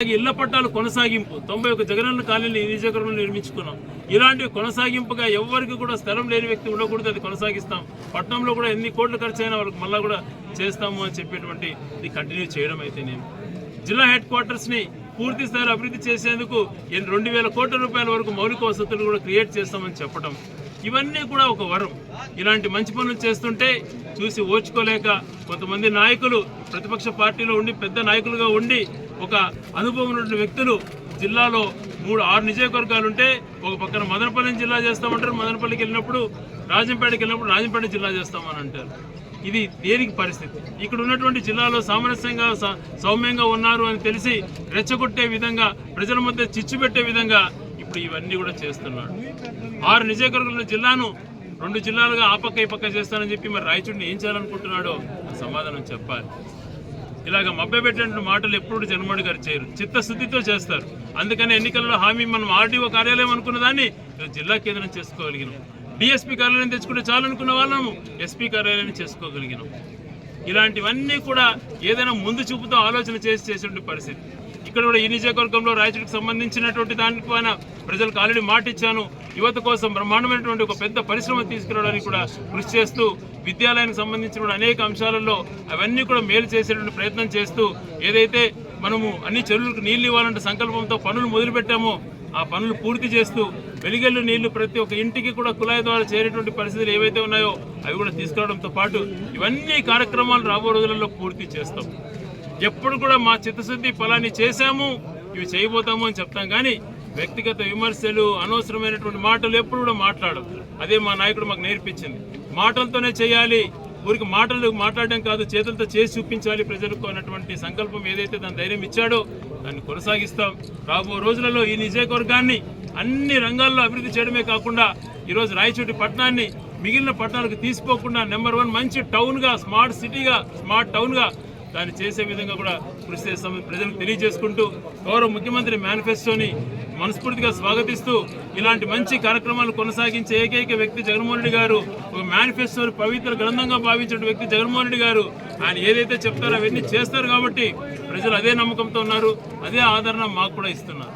ఇళ్ళ పట్టాలు కొనసాగింపు. తొంభై ఒక జగనన్న కాలనీ నియోజకవర్గంలో నిర్మించుకున్నాం. ఇలాంటి కొనసాగింపుగా ఎవరికి కూడా స్థలం లేని వ్యక్తి ఉండకూడదు అది కొనసాగిస్తాం. పట్టణంలో కూడా ఎన్ని కోట్లు ఖర్చు అయినా వాళ్ళకి మళ్ళీ కూడా చేస్తాము అని చెప్పేటువంటి ఇది కంటిన్యూ చేయడం అయితే నేను జిల్లా హెడ్ క్వార్టర్స్ని పూర్తి స్థాయిలో అభివృద్ధి చేసేందుకు రెండు వేల కోట్ల రూపాయల వరకు మౌలిక వసతులు కూడా క్రియేట్ చేస్తామని చెప్పడం ఇవన్నీ కూడా ఒక వరం. ఇలాంటి మంచి పనులు చేస్తుంటే చూసి ఓర్చుకోలేక కొంతమంది నాయకులు ప్రతిపక్ష పార్టీలో ఉండి పెద్ద నాయకులుగా ఉండి ఒక అనుభవం ఉన్న వ్యక్తులు జిల్లాలో మూడు ఆరు నియోజకవర్గాలు ఉంటే ఒక పక్కన మదనపల్లి జిల్లా చేస్తామంటారు. మదనపల్లికి వెళ్ళినప్పుడు రాజంపేటకి వెళ్ళినప్పుడు రాజంపేట జిల్లా చేస్తామని అంటారు. ఇది దేనికి పరిస్థితి? ఇక్కడ ఉన్నటువంటి జిల్లాలో సామరస్యంగా స- సౌమ్యంగా ఉన్నారు అని తెలిసి రెచ్చగొట్టే విధంగా ప్రజల మధ్య చిచ్చు పెట్టే విధంగా ఇప్పుడు ఇవన్నీ కూడా చేస్తున్నాడు. ఆరు నియోజకవర్గాల జిల్లాను రెండు జిల్లాలుగా ఆ పక్క ఈ పక్క చేస్తానని చెప్పి మరి రాయచూడిని ఏం చేయాలనుకుంటున్నాడో సమాధానం చెప్పాలి. ఇలాగ మభ్యపెట్టినటువంటి మాటలు ఎప్పుడు జగన్మోహన్ గారు చేయరు. చిత్తశుద్ధితో చేస్తారు. అందుకని ఎన్నికల్లో హామీ మనం ఆర్డీఓ కార్యాలయం అనుకున్న దాన్ని జిల్లా కేంద్రం చేసుకోగలిగినాం. డిఎస్పీ కార్యాలయం తెచ్చుకుంటే చాలు అనుకున్న వాళ్ళము ఎస్పీ కార్యాలయం చేసుకోగలిగినాం. ఇలాంటివన్నీ కూడా ఏదైనా ముందు చూపుతో ఆలోచన చేసి చేసేటువంటి పరిస్థితి. ఇక్కడ కూడా ఈ నియోజకవర్గంలో రాయచూడికి సంబంధించినటువంటి దానిపైన ప్రజలకు ఆల్రెడీ మాట ఇచ్చాను యువత కోసం బ్రహ్మాండమైనటువంటి ఒక పెద్ద పరిశ్రమ తీసుకురావడానికి కూడా కృషి చేస్తూ విద్యాలయానికి సంబంధించిన అనేక అంశాలలో అవన్నీ కూడా మేలు చేసేటువంటి ప్రయత్నం చేస్తూ ఏదైతే మనము అన్ని చెరువులకు నీళ్ళు ఇవ్వాలంటే సంకల్పంతో పనులు మొదలుపెట్టామో ఆ పనులు పూర్తి చేస్తూ వెలిగెళ్ళు నీళ్ళు ప్రతి ఒక్క ఇంటికి కూడా కుళాయి ద్వారా చేరేటువంటి పరిస్థితులు ఏవైతే ఉన్నాయో అవి కూడా తీసుకురావడంతో పాటు ఇవన్నీ కార్యక్రమాలు రాబో రోజులలో పూర్తి చేస్తాం. ఎప్పుడు కూడా మా చిత్తశుద్ధి ఫలాన్ని చేశాము ఇవి చేయబోతాము అని చెప్తాం. కానీ వ్యక్తిగత విమర్శలు అనవసరమైనటువంటి మాటలు ఎప్పుడు కూడా మాట్లాడడం అదే మా నాయకుడు మాకు నేర్పించింది. మాటలతోనే చేయాలి. ఊరికి మాటలు మాట్లాడడం కాదు చేతులతో చేసి చూపించాలి ప్రజలకు అన్నటువంటి సంకల్పం ఏదైతే దాని ధైర్యం ఇచ్చాడో దాన్ని కొనసాగిస్తాం. రాబో రోజులలో ఈ నియోజకవర్గాన్ని అన్ని రంగాల్లో అభివృద్ధి చేయడమే కాకుండా ఈరోజు రాయచోటి పట్టణాన్ని మిగిలిన పట్టణాలకు తీసుకోకుండా నెంబర్ వన్ మంచి టౌన్గా స్మార్ట్ సిటీగా స్మార్ట్ టౌన్గా దాన్ని చేసే విధంగా కూడా కృషి చేస్తామని ప్రజలకు తెలియజేసుకుంటూ గౌరవ ముఖ్యమంత్రి మేనిఫెస్టోని మనస్ఫూర్తిగా స్వాగతిస్తూ ఇలాంటి మంచి కార్యక్రమాలు కొనసాగించే ఏకైక వ్యక్తి జగన్మోహన్ రెడ్డి గారు ఒక మేనిఫెస్టోని పవిత్ర గ్రంథంగా భావించిన వ్యక్తి జగన్మోహన్ రెడ్డి గారు. ఆయన ఏదైతే చెప్తారో అవన్నీ చేస్తారు కాబట్టి ప్రజలు అదే నమ్మకంతో ఉన్నారు అదే ఆదరణ మాకు కూడా ఇస్తున్నారు.